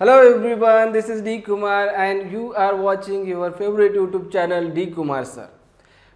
Hello everyone, this is D Kumar and you are watching your favorite YouTube channel D Kumar Sir.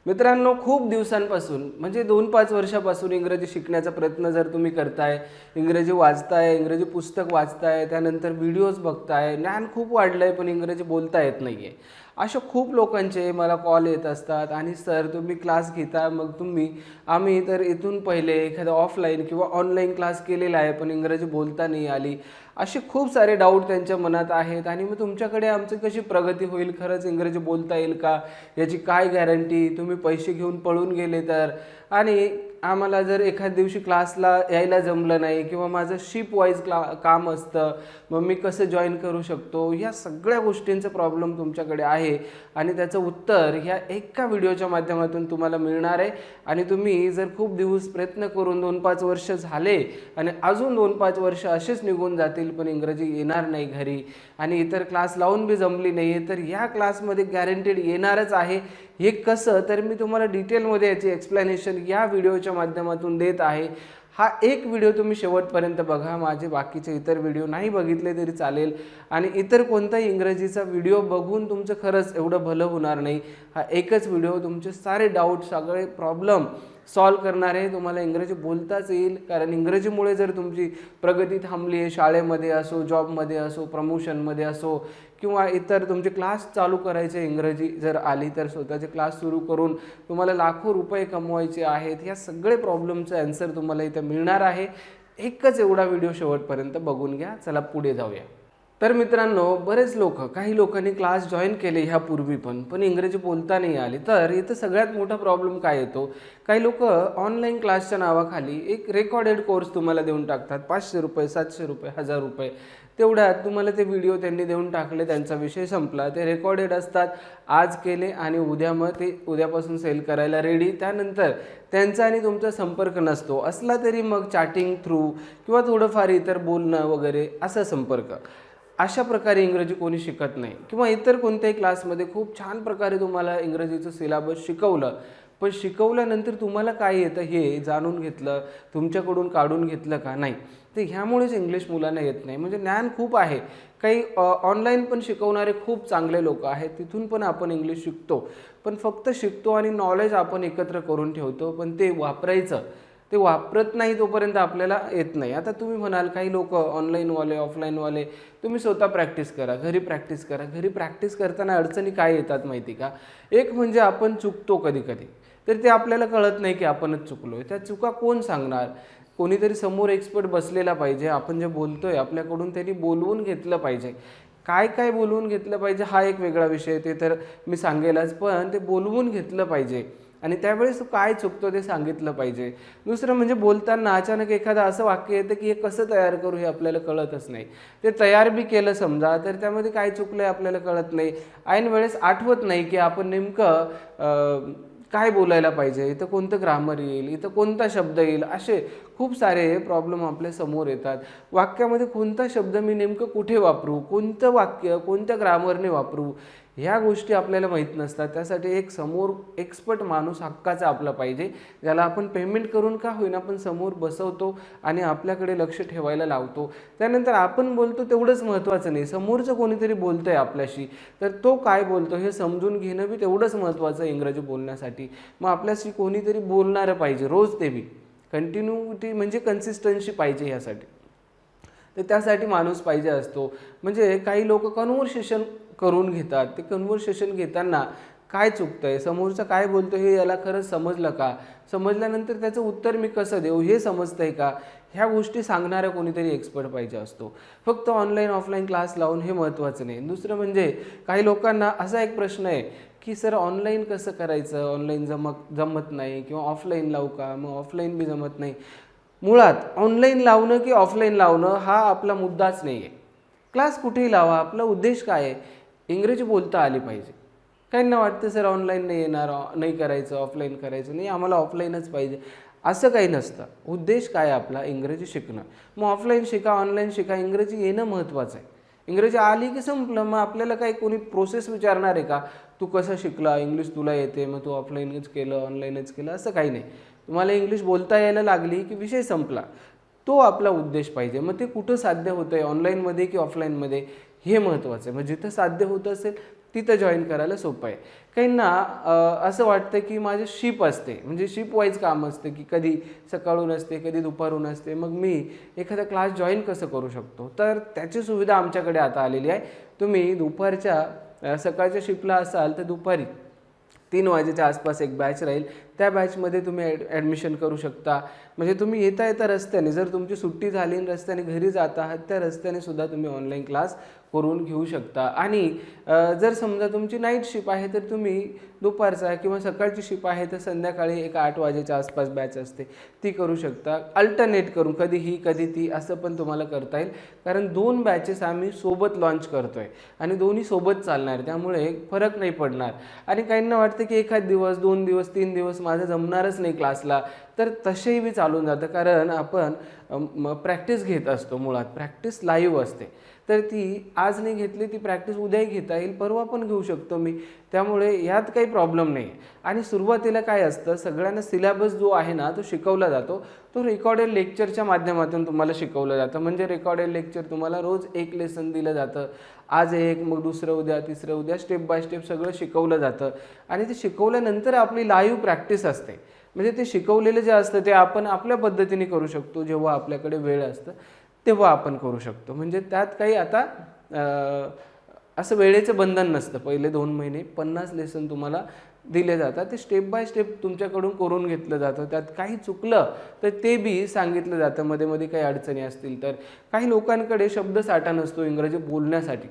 मित्रांनो खूप दिवसांपासून म्हणजे दोन पाच वर्षापासून इंग्रजी शिकण्याचा प्रयत्न जर तुम्ही करताय इंग्रजी वाचताय इंग्रजी पुस्तक वाचताय त्यानंतर व्हिडिओज बघताय ज्ञान खूप वाढलं आहे पण इंग्रजी बोलता येत नाही आहे अशा खूप लोकांचे मला कॉल येत असतात. आणि सर तुम्ही क्लास घेता मग तुम्ही आम्ही तर इथून पहिले एखादा ऑफलाईन किंवा ऑनलाईन क्लास केलेला आहे पण इंग्रजी बोलता नाही आली. असे खूप सारे डाऊट त्यांच्या मनात आहेत. आणि मग तुमच्याकडे आमची कशी प्रगती होईल? खरंच इंग्रजी बोलता येईल का? याची काय गॅरंटी तुम्ही पैसे घेऊन पळून गेले तर? आणि आम्हाला जर एखाद्या दिवशी क्लासला यायला जमलं नाही किंवा माझं शिप वाईज क्ला काम असतं मग मी कसं जॉईन करू शकतो? या सगळ्या गोष्टींचं प्रॉब्लेम तुमच्याकडे आहे. आणि त्याचं उत्तर ह्या एका व्हिडिओच्या माध्यमातून तुम्हाला मिळणार आहे. आणि तुम्ही जर खूप दिवस प्रयत्न करून दोन पाच वर्ष झाले आणि अजून दोन पाच वर्ष असेच निघून जातील पण इंग्रजी येणार नाही घरी आणि इतर क्लास लावून बी जमली नाही आहे तर या क्लासमध्ये गॅरंटेड येणारच आहे. हे कसं? तर मी तुम्हाला डिटेलमध्ये याची एक्सप्लेनेशन या व्हिडिओच्या माध्यमातून देत आहे. हा एक व्हिडिओ तुम्ही शेवटपर्यंत बघा. माझे बाकीचे इतर व्हिडिओ नाही बघितले तरी चालेल. आणि इतर कोणताही इंग्रजीचा व्हिडिओ बघून तुमचं खरंच एवढं भलं होणार नाही. हा एकच व्हिडिओ तुमचे सारे डाऊट सगळे प्रॉब्लेम सॉल्व करणार आहे तुम्हाला इंग्रजी बोलताच येईल. कारण इंग्रजीमुळे जर तुमची प्रगती थांबली आहे शाळेमध्ये असो जॉबमध्ये असो प्रमोशनमध्ये असो किंवा इतर तुमचे क्लास चालू करायचे इंग्रजी जर आली तर स्वतःचे क्लास सुरू करून तुम्हाला लाखो रुपये कमवायचे आहेत या सगळे प्रॉब्लेमचं आन्सर तुम्हाला इथं मिळणार आहे. एकच एवढा व्हिडिओ शेवटपर्यंत बघून घ्या. चला पुढे जाऊया. तर मित्रांनो बरेच लोक काही लोकांनी क्लास जॉईन केले ह्यापूर्वी पण पण इंग्रजी बोलता नाही आली. तर इथं सगळ्यात मोठा प्रॉब्लेम काय येतो? काही लोक ऑनलाईन क्लासच्या नावाखाली एक रेकॉर्डेड कोर्स तुम्हाला देऊन टाकतात. पाचशे रुपये सातशे रुपये हजार रुपये. तेवढ्यात तुम्हाला ते व्हिडिओ त्यांनी देऊन टाकले त्यांचा विषय संपला. ते रेकॉर्डेड असतात. आज केले आणि उद्या मग ते उद्यापासून सेल करायला रेडी त्यानंतर त्यांचा आणि तुमचा संपर्क नसतो. असला तरी मग चॅटिंग थ्रू किंवा थोडंफार इतर बोलणं वगैरे असा संपर्क. अशा प्रकारे इंग्रजी कोणी शिकत नाही. किंवा इतर कोणत्याही क्लासमध्ये खूप छान प्रकारे तुम्हाला इंग्रजीचं सिलेबस शिकवलं. पण शिकवल्यानंतर तुम्हाला काय येतं हे जाणून घेतलं तुमच्याकडून काढून घेतलं का? नाही. तर ह्यामुळेच इंग्लिश मुलांना येत नाही. म्हणजे ज्ञान खूप आहे. काही ऑनलाईन पण शिकवणारे खूप चांगले लोक आहेत. तिथून पण आपण इंग्लिश शिकतो. पण फक्त शिकतो आणि नॉलेज आपण एकत्र करून ठेवतो. पण ते वापरायचं. ते वापरत नाही तोपर्यंत आपल्याला येत नाही. आता तुम्ही म्हणाल काही लोक ऑनलाईनवाले ऑफलाईनवाले तुम्ही स्वतः प्रॅक्टिस करा घरी प्रॅक्टिस करा. घरी प्रॅक्टिस करताना अडचणी काय येतात माहिती का? एक म्हणजे आपण चुकतो कधी कधी तर ते आपल्याला कळत नाही की आपणच चुकलो आहे त्या चुका कोण सांगणार? कोणीतरी समोर एक्सपर्ट बसलेला पाहिजे. आपण जे बोलतो आहे आपल्याकडून त्यांनी बोलवून घेतलं पाहिजे. काय काय बोलवून घेतलं पाहिजे हा एक वेगळा विषय ते तर मी सांगेलच पण ते बोलवून घेतलं पाहिजे. आणि त्यावेळेस तू काय चुकतो ते सांगितलं पाहिजे. दुसरं म्हणजे बोलताना अचानक एखादं असं वाक्य येतं की हे कसं तयार करू हे आपल्याला कळतच नाही. ते तयार बी केलं समजा तर त्यामध्ये काय चुकलं आहे आपल्याला कळत नाही. ऐन वेळेस आठवत नाही की आपण नेमकं काय बोलायला पाहिजे. इथं कोणतं ग्रामर येईल इथं कोणता शब्द येईल असे खूप सारे प्रॉब्लेम आपल्यासमोर येतात. वाक्यामध्ये कोणता शब्द मी नेमकं कुठे वापरू कोणतं वाक्य कोणत्या ग्रामरने वापरू ह्या गोष्टी आपल्याला माहीत नसतात. त्यासाठी एक समोर एक्सपर्ट माणूस हक्काचा आपला पाहिजे. ज्याला आपण पेमेंट करून का होईना आपण समोर बसवतो आणि आपल्याकडे लक्ष ठेवायला लावतो. त्यानंतर आपण बोलतो तेवढंच महत्त्वाचं नाही. समोरचं कोणीतरी बोलतं आहे आपल्याशी. तर तो काय बोलतो हे समजून घेणं बी तेवढंच महत्त्वाचं आहे इंग्रजी बोलण्यासाठी. मग आपल्याशी कोणीतरी बोलणारं पाहिजे रोज ते बी. कंटिन्युटी म्हणजे कन्सिस्टन्सी पाहिजे ह्यासाठी. तर त्यासाठी माणूस पाहिजे असतो. म्हणजे काही लोक कन्व्हर्सेशन करून घेतात. ते कन्व्हर्सेशन घेताना काय चुकतं आहे समोरचं काय बोलतो हे याला खरंच समजलं का? समजल्यानंतर त्याचं उत्तर मी कसं देऊ? हे समजतंय का? ह्या गोष्टी सांगणारा कोणीतरी एक्सपर्ट पाहिजे असतो. फक्त ऑनलाईन ऑफलाईन क्लास लावून हे महत्त्वाचं नाही. दुसरं म्हणजे काही लोकांना असा एक प्रश्न आहे की सर ऑनलाईन कसं करायचं? ऑनलाईन जमक जमत नाही किंवा ऑफलाईन लावू का? मग ऑफलाईन बी जमत नाही. मुळात ऑनलाईन लावणं की ऑफलाईन लावणं हा आपला मुद्दाच नाही आहे क्लास कुठेही लावा. आपला उद्देश काय आहे? इंग्रजी बोलता आली पाहिजे. काहींना वाटतं सर ऑनलाईन नाही येणार नाही करायचं ऑफलाईन करायचं नाही आम्हाला ऑफलाईनच पाहिजे. असं काही नसतं. उद्देश काय आपला? इंग्रजी शिकणं. मग ऑफलाईन शिका ऑनलाईन शिका इंग्रजी येणं महत्त्वाचं आहे. इंग्रजी आली की संपलं. मग आपल्याला काही कोणी प्रोसेस विचारणार आहे का? तू कसं शिकला? इंग्लिश तुला येते मग तू ऑफलाईनच केलं ऑनलाईनच केलं. असं काही नाही. तुम्हाला इंग्लिश बोलता यायला लागली की विषय संपला. तो आपला उद्देश पाहिजे. मग ते कुठं साध्य होतं आहे ऑनलाईनमध्ये की ऑफलाईनमध्ये हे महत्त्वाचं आहे. मग जिथं साध्य होत असेल तिथं जॉईन करायला सोपं आहे. काहींना असं वाटतं की माझे शिप असते. म्हणजे शिप वाईज काम असतं की कधी सकाळून असते कधी दुपारून असते. मग मी एखादा क्लास जॉईन कसं करू शकतो? तर त्याची सुविधा आमच्याकडे आता आलेली आहे. तुम्ही दुपारच्या सकाळच्या शिपला असाल तर दुपारी तीन वाजेच्या आसपास एक बॅच राहील. त्या बॅचमध्ये तुम्ही ॲड ॲडमिशन करू शकता. म्हणजे तुम्ही येता येता रस्त्याने जर तुमची सुट्टी झाली रस्त्याने घरी जात आहात त्या रस्त्याने सुद्धा तुम्ही ऑनलाईन क्लास करून घेऊ शकता. आणि जर समजा तुमची नाईट शिप आहे तर तुम्ही दुपारचा किंवा सकाळची शिप आहे तर संध्याकाळी एक आठ वाजेच्या आसपास बॅच असते. ती करू शकता. अल्टरनेट करून कधी ही कधी ती असं पण तुम्हाला करता येईल. कारण दोन बॅचेस आम्ही सोबत लॉन्च आहे आणि दोन्ही सोबत चालणार. त्यामुळे फरक नाही पडणार. आणि काहींना वाटतं की एखाद दिवस दोन दिवस तीन दिवस माझं जमणारच नाही क्लासला तर तसेही बी चालून जातं. कारण आपण प्रॅक्टिस घेत असतो मुळात. प्रॅक्टिस लाईव्ह असते. तर ती आज नाही घेतली ती प्रॅक्टिस उद्याही घेता येईल परवा पण घेऊ शकतो मी. त्यामुळे यात काही प्रॉब्लेम नाही. आणि सुरुवातीला काय असतं सगळ्यांना सिलेबस जो आहे ना तो शिकवला जातो. तो रेकॉर्डेड लेक्चरच्या माध्यमातून तुम्हाला शिकवलं जातं. म्हणजे रेकॉर्डेड लेक्चर तुम्हाला रोज एक लेसन दिलं जातं. आज एक मग दुसरं उद्या तिसरं उद्या स्टेप बाय स्टेप सगळं शिकवलं जातं. आणि ते शिकवल्यानंतर आपली लाईव्ह प्रॅक्टिस असते. म्हणजे ते शिकवलेलं जे असतं ते आपण आपल्या पद्धतीने करू शकतो जेव्हा आपल्याकडे वेळ असतं. तेव्हा आपण करू शकतो. म्हणजे त्यात काही आता असं वेळेचं बंधन नसतं. पहिले दोन महिने पन्नास लेसन तुम्हाला दिले जातात. ते स्टेप बाय स्टेप तुमच्याकडून करून घेतलं जातं. त्यात काही चुकलं तर ते बी सांगितलं जातं. मध्ये मध्ये काही अडचणी असतील तर. काही लोकांकडे शब्दसाठा नसतो इंग्रजी बोलण्यासाठी.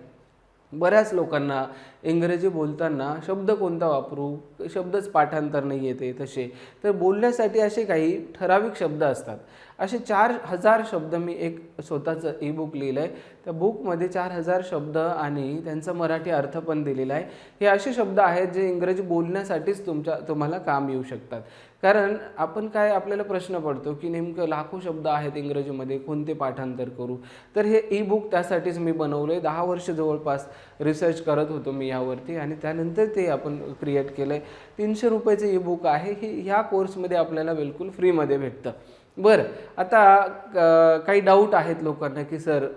बऱ्याच लोकांना इंग्रजी बोलताना शब्द कोणता वापरू? शब्दच पाठांतर नाही येते तसे. तर बोलण्यासाठी असे काही ठराविक शब्द असतात. असे चार हजार शब्द मी एक स्वतःचं ई बुक लिहिलं आहे त्या बुकमध्ये चार हजार शब्द आणि त्यांचा मराठी अर्थ पण दिलेला आहे. हे असे शब्द आहेत जे इंग्रजी बोलण्यासाठीच तुमच्या तुम्हाला काम येऊ शकतात. कारण आपण काय आपल्याला प्रश्न पडतो की नेमकं लाखो शब्द आहेत इंग्रजीमध्ये कोणते पाठांतर करू? तर हे ई बुक त्यासाठीच मी बनवलं आहे दहा वर्ष जवळपास रिसर्च करत होतो मी यावरती आणि त्यानंतर ते आपण क्रिएट केलं आहे तीनशे रुपयाचं ई बुक आहे. हे ह्या कोर्समध्ये आपल्याला बिलकुल फ्रीमध्ये भेटतं. बरं. आता काही डाऊट आहेत लोकांना की सर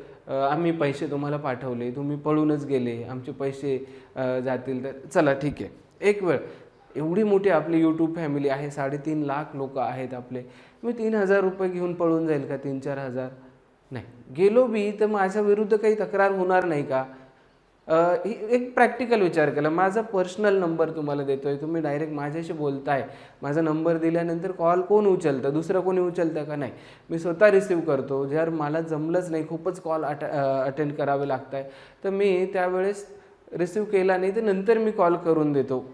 आम्ही पैसे तुम्हाला पाठवले तुम्ही पळूनच गेले आमचे पैसे जातील तर चला ठीक आहे. एक वेळ. एवढी मोठी आपली यूट्यूब फॅमिली आहे साडेतीन लाख लोक आहेत आपले. मी तीन हजार रुपये घेऊन पळून जाईल का? तीन चार हजार? नाही. गेलो बी तर माझ्या विरुद्ध काही तक्रार होणार नाही का? एक प्रॅक्टिकल विचार केला. माझा पर्सनल नंबर तुम्हाला देतो आहे तुम्ही डायरेक्ट माझ्याशी बोलताय. माझा नंबर दिल्यानंतर कॉल कोण उचलतं? दुसरं कोणी उचलतं का नाही? मी स्वतः रिसीव करतो. जर मला जमलंच नाही खूपच कॉल अट अटेंड करावे लागत आहे तर मी त्यावेळेस रिसीव केला नाही तर नंतर मी कॉल करून देतो.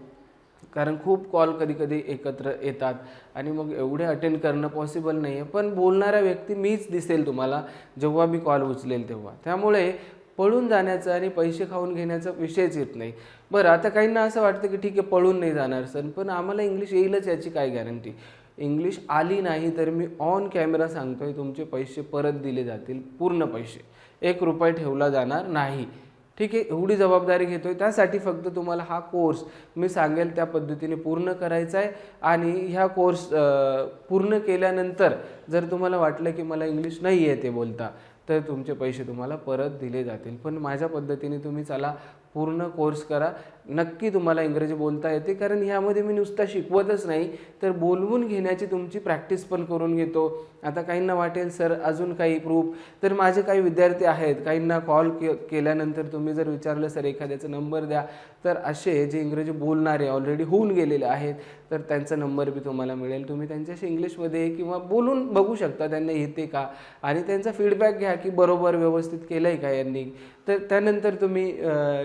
कारण खूप कॉल कधी कधी एकत्र येतात आणि मग एवढे अटेंड करणं पॉसिबल नाही आहे पण बोलणारा व्यक्ती मीच दिसेल तुम्हाला जेव्हा मी कॉल उचलेल तेव्हा. त्यामुळे पळून जाण्याचा आणि पैसे खाऊन घेण्याचा विषयच येत नाही. बरं आता काहींना असं वाटतं की ठीक आहे पळून नाही जाणार सर पण आम्हाला इंग्लिश येईलच याची काय गॅरंटी इंग्लिश आली नाही तर मी ऑन कॅमेरा सांगतो आहे तुमचे पैसे परत दिले जातील पूर्ण पैसे. एक रुपये ठेवला जाणार नाही. ठीक आहे एवढी जबाबदारी घेतो आहे त्यासाठी फक्त तुम्हाला हा कोर्स मी सांगेल त्या पद्धतीने पूर्ण करायचा आहे. आणि ह्या कोर्स पूर्ण केल्यानंतर जर तुम्हाला वाटलं की मला इंग्लिश नाही येते बोलता तर तुमचे पैसे तुम्हाला परत दिले जातील. पण माझ्या पद्धतीने तुम्ही चला पूर्ण कोर्स करा. नक्की तुम्हाला इंग्रजी बोलता येते कारण ह्यामध्ये मी नुसता शिकवतच नाही. तर बोलवून घेण्याची तुमची प्रॅक्टिस पण करून घेतो. आता काहींना वाटेल सर अजून काही प्रूफ तर माझे काही विद्यार्थी आहेत काहींना कॉल के केल्यानंतर तुम्ही जर विचारलं सर एखाद्याचा नंबर द्या. तर असे जे इंग्रजी बोलणारे ऑलरेडी होऊन गेलेले आहेत तर त्यांचा नंबर बी तुम्हाला मिळेल. तुम्ही त्यांच्याशी इंग्लिशमध्ये किंवा बोलून बघू शकता त्यांना येते का? आणि त्यांचा फीडबॅक घ्या की बरोबर व्यवस्थित केलं आहे का यांनी? तर त्यानंतर तुम्ही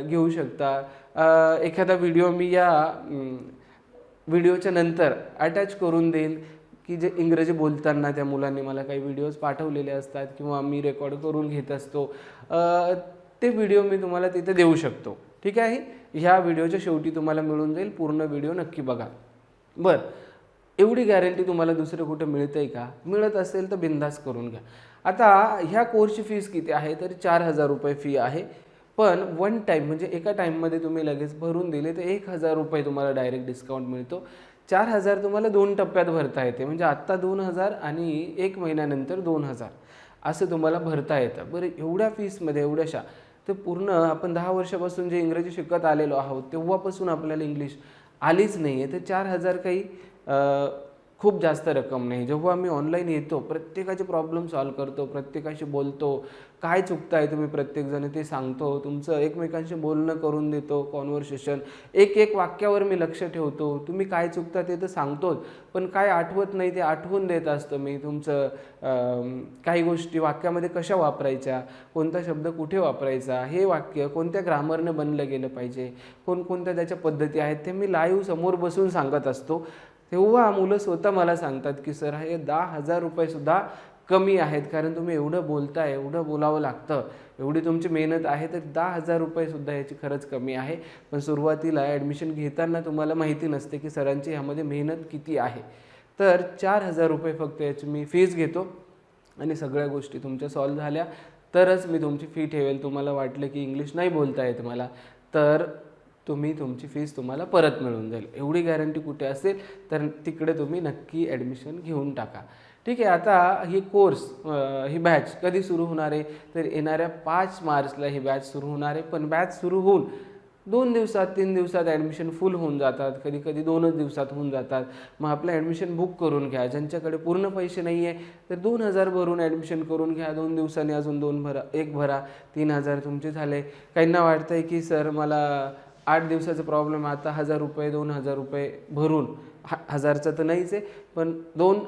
घेऊ शकता. एखादा व्हिडिओ मी या व्हिडिओच्या नंतर अटॅच करून देईन की जे इंग्रजी बोलताना त्या मुलांनी मला काही व्हिडिओज पाठवलेले असतात किंवा मी रेकॉर्ड करून घेत असतो. ते व्हिडिओ मी तुम्हाला तिथे देऊ शकतो. ठीक आहे? ह्या व्हिडिओच्या शेवटी तुम्हाला मिळून जाईल पूर्ण व्हिडिओ नक्की बघा. बरं. एवढी गॅरंटी तुम्हाला दुसरं कुठं मिळतंय का? मिळत असेल तर बिंदास करून घ्या. आता ह्या कोर्सची फीस किती आहे? तर चार हजार रुपये फी आहे. पण वन टाईम म्हणजे एका टाईममध्ये तुम्ही लगेच भरून दिले तर एक हजार रुपये तुम्हाला डायरेक्ट डिस्काउंट मिळतो. चार हजार तुम्हाला दोन टप्प्यात भरता येते. म्हणजे आत्ता दोन हजार आणि एक महिन्यानंतर दोन हजार. असं तुम्हाला भरता येतं. बरं एवढ्या फीसमध्ये एवढ्याशा तर पूर्ण आपण दहा वर्षापासून जे इंग्रजी शिकत आलेलो आहोत तेव्हापासून आपल्याला इंग्लिश आलीच नाही आहे तर चार हजार काही खूप जास्त रक्कम नाही. जेव्हा आम्ही ऑनलाईन येतो प्रत्येकाचे प्रॉब्लेम सॉल्व करतो प्रत्येकाशी बोलतो काय चुकताय तुम्ही प्रत्येकजण ते सांगतो तुमचं एकमेकांशी बोलणं करून देतो कॉन्व्हर्सेशन एक एक वाक्यावर मी लक्ष ठेवतो तुम्ही काय चुकता ते तर सांगतोच पण काय आठवत नाही ते आठवून देत असतं मी तुमचं काही गोष्टी वाक्यामध्ये कशा वापरायच्या कोणता शब्द कुठे वापरायचा हे वाक्य कोणत्या ग्रामरनं बनलं गेलं पाहिजे कोणकोणत्या त्याच्या पद्धती आहेत ते मी लाईव्ह समोर बसून सांगत असतो. तेव्हा मुलं स्वतः मला सांगतात की सर हे दहा हजार रुपयेसुद्धा कमी आहेत कारण तुम्ही एवढं बोलताय एवढं बोलावं लागतं एवढी तुमची मेहनत आहे तर दहा हजार रुपयेसुद्धा याची खरंच कमी आहे. पण सुरुवातीला ॲडमिशन घेताना तुम्हाला माहिती नसते की सरांची ह्यामध्ये मेहनत किती आहे. तर चार हजार रुपये फक्त याची मी फीज घेतो आणि सगळ्या गोष्टी तुमच्या सॉल्व्ह झाल्या. तरच मी तुमची फी ठेवेल. तुम्हाला वाटलं की इंग्लिश नाही बोलता येत मला. तर तुम्ही तुमची फीस तुम्हाला परत मिळून जाईल. एवढी गॅरंटी कुठे असेल तर तिकडे तुम्ही नक्की ॲडमिशन घेऊन टाका. ठीक आहे आता ही कोर्स ही बॅच कधी सुरू होणार आहे? तर येणाऱ्या पाच मार्चला ही बॅच सुरू होणार आहे. पण बॅच सुरू होऊन दोन दिवसात तीन दिवसात ॲडमिशन फुल होऊन जातात. कधी कधी दोनच दिवसात होऊन जातात. मग आपलं ॲडमिशन बुक करून घ्या. ज्यांच्याकडे पूर्ण पैसे नाही आहे तर दोन हजार भरून ॲडमिशन करून घ्या. दोन दिवसांनी अजून दोन भरा एक भरा. तीन हजार तुमचे झाले. काहींना वाटतं आहे की सर मला आठ दिवसाचा प्रॉब्लेम आता हजार रुपये दोन हजार रुपये भरून हा हजारचा तर नाहीच आहे पण दोन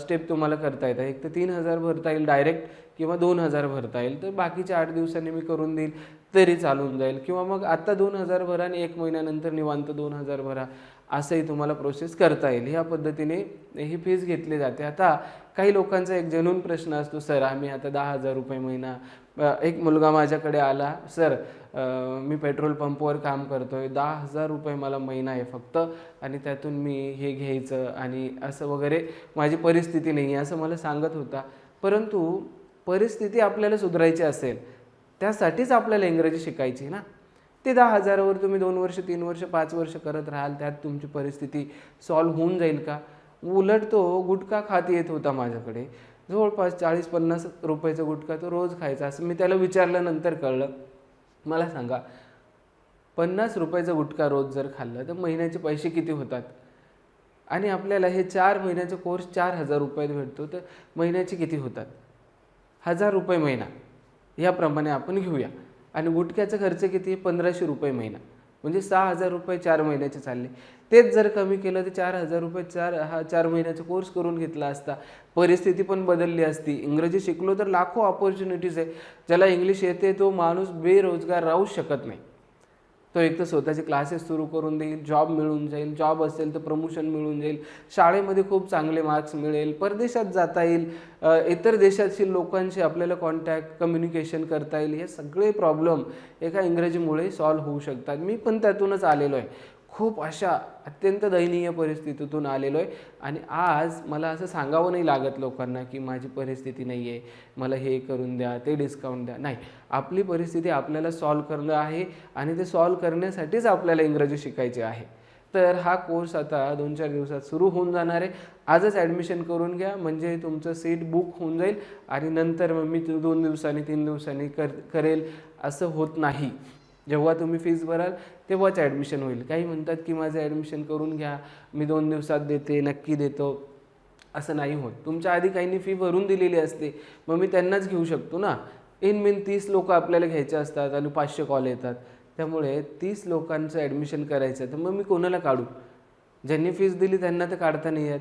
स्टेप तुम्हाला करता येतात. एक तर तीन हजार भरता येईल डायरेक्ट किंवा दोन हजार भरता येईल. तर बाकीच्या आठ दिवसांनी मी करून देईल तरी चालून जाईल. किंवा मग आत्ता दोन हजार भरा आणि एक महिन्यानंतर निवांत दोन हजार भरा असंही तुम्हाला प्रोसेस करता येईल. ह्या पद्धतीने ही फीज घेतली जाते. आता काही लोकांचा एक जनून प्रश्न असतो सर आम्ही आता दहा हजार रुपये महिना एक मुलगा माझ्याकडे आला सर मी पेट्रोल पंपवर काम करतो आहे दहा हजार रुपये मला महिना आहे फक्त आणि त्यातून मी हे घ्यायचं आणि असं वगैरे माझी परिस्थिती नाही आहे असं मला सांगत होता. परंतु परिस्थिती आपल्याला सुधारायची असेल त्यासाठीच आपल्याला इंग्रजी शिकायची ना. ते दहा हजारावर तुम्ही दोन वर्ष तीन वर्ष पाच वर्ष करत राहाल त्यात तुमची परिस्थिती सॉल्व्ह होऊन जाईल का? उलट तो गुटखा खात येत होता माझ्याकडे. जवळपास चाळीस पन्नास रुपयाचा गुटखा तो रोज खायचा असं मी त्याला विचारल्यानंतर कळलं. मला सांगा पन्नास रुपयाचा गुटखा रोज जर खाल्लं तर महिन्याचे पैसे किती होतात? आणि आपल्याला हे चार महिन्याचा कोर्स चार हजार रुपयात भेटतो तर महिन्याचे किती होतात? हजार रुपये महिना याप्रमाणे आपण घेऊया. आणि गुटख्याचा खर्च किती? पंधराशे रुपये महिना. म्हणजे सहा हजार रुपये चार महिन्याचे चालले. तेच जर कमी केलं तर चार हजार रुपये चार हा चार महिन्याचा कोर्स करून घेतला असता. परिस्थिती पण बदलली असती. इंग्रजी शिकलो तर लाखो ऑपॉर्च्युनिटीज आहे. ज्याला इंग्लिश येते तो माणूस बेरोजगार राहू शकत नाही. तो एक तर स्वतःचे क्लासेस सुरू करून देईल जॉब मिळून जाईल जॉब असेल तर प्रमोशन मिळून जाईल शाळेमध्ये खूप चांगले मार्क्स मिळेल परदेशात जाता येईल इतर देशातील लोकांशी आपल्याला कॉन्टॅक्ट कम्युनिकेशन करता येईल हे सगळे प्रॉब्लेम एका इंग्रजीमुळे सॉल्व्ह होऊ शकतात. मी पण त्यातूनच आलेलो आहे. खूप अशा अत्यंत दयनीय परिस्थितीतून आलेलो आहे. आणि आज मला असं सांगावं नाही लागत लोकांना की माझी परिस्थिती नाही आहे मला हे करून द्या ते डिस्काउंट द्या. नाही आपली परिस्थिती आपल्याला सॉल्व करणं आहे आणि ते सॉल्व करण्यासाठीच आपल्याला इंग्रजी शिकायचे आहे. तर हा कोर्स आता दोन चार दिवसात सुरू होऊन जाणार आहे. आजच ॲडमिशन करून घ्या म्हणजे तुमचं सीट बुक होऊन जाईल आणि नंतर मग मी दोन दिवसांनी तीन दिवसांनी कर करेल असं होत नाही. जेव्हा तुम्ही फीज भराल तेव्हाच ॲडमिशन होईल. काही म्हणतात की माझं ॲडमिशन करून घ्या मी दोन दिवसात देते नक्की देतो. असं नाही होत. तुमच्या आधी काहींनी फी भरून दिलेली असते मग मी त्यांनाच घेऊ शकतो ना? इन मिन तीस लोक आपल्याला घ्यायचे असतात आणि पाचशे कॉल येतात. त्यामुळे तीस लोकांचं ॲडमिशन करायचं तर मग मी कोणाला काढू? ज्यांनी फीज दिली त्यांना तर काढता नाही येत.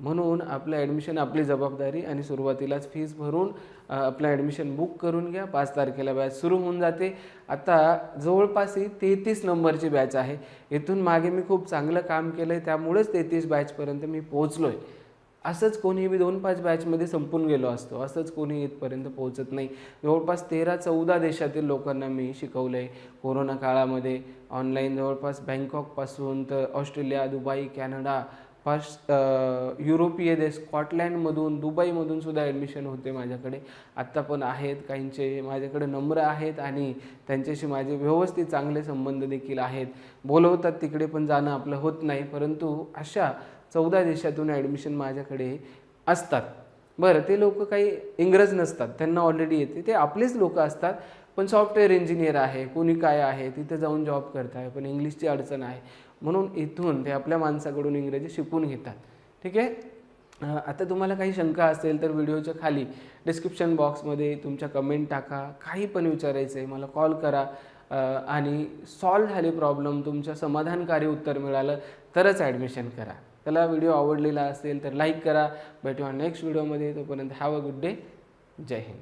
म्हणून आपलं ॲडमिशन आपली जबाबदारी आणि सुरुवातीलाच फीज भरून आपलं ॲडमिशन बुक करून घ्या. पाच तारखेला बॅच सुरू होऊन जाते. आता जवळपास ही तेहतीस नंबरची बॅच आहे. इथून मागे मी खूप चांगलं काम केलं आहे त्यामुळेच तेहतीस बॅचपर्यंत मी पोहोचलो आहे असंच कोणी मी दोन पाच बॅचमध्ये संपून गेलो असतो. असंच कोणी इथपर्यंत पोहोचत नाही. जवळपास तेरा चौदा देशातील लोकांना मी शिकवलं आहे कोरोना काळामध्ये ऑनलाईन जवळपास बँकॉकपासून तर ऑस्ट्रेलिया दुबई कॅनडा पाच युरोपीय देश स्कॉटलँडमधून दुबईमधून सुद्धा ॲडमिशन होते माझ्याकडे. आत्ता पण आहेत काहींचे माझ्याकडे नम्र आहेत आणि त्यांच्याशी माझे व्यवस्थित चांगले संबंध देखील आहेत. बोलवतात तिकडे पण जाणं आपलं होत नाही परंतु अशा चौदा देशातून ॲडमिशन माझ्याकडे असतात. बरं ते लोक काही इंग्रज नसतात त्यांना ऑलरेडी येते. ते आपलेच लोक असतात पण सॉफ्टवेअर इंजिनियर आहे कोणी काय आहे तिथे जाऊन जॉब करत आहे पण इंग्लिशची अडचण आहे. म्हणून इथून ते आपल्या माणसाकडून इंग्रजी शिकून घेतात. ठीक आहे? आता तुम्हाला काही शंका असेल तर व्हिडिओच्या खाली डिस्क्रिप्शन बॉक्समध्ये तुमच्या कमेंट टाका. काही पण विचारायचं आहे मला कॉल करा. आणि सॉल्व झाले प्रॉब्लेम तुमच्या समाधानकारी उत्तर मिळालं तरच ॲडमिशन करा. त्याला व्हिडिओ आवडलेला असेल तर लाईक करा. भेटूया नेक्स्ट व्हिडिओमध्ये तोपर्यंत हॅव अ गुड डे जय हिंद.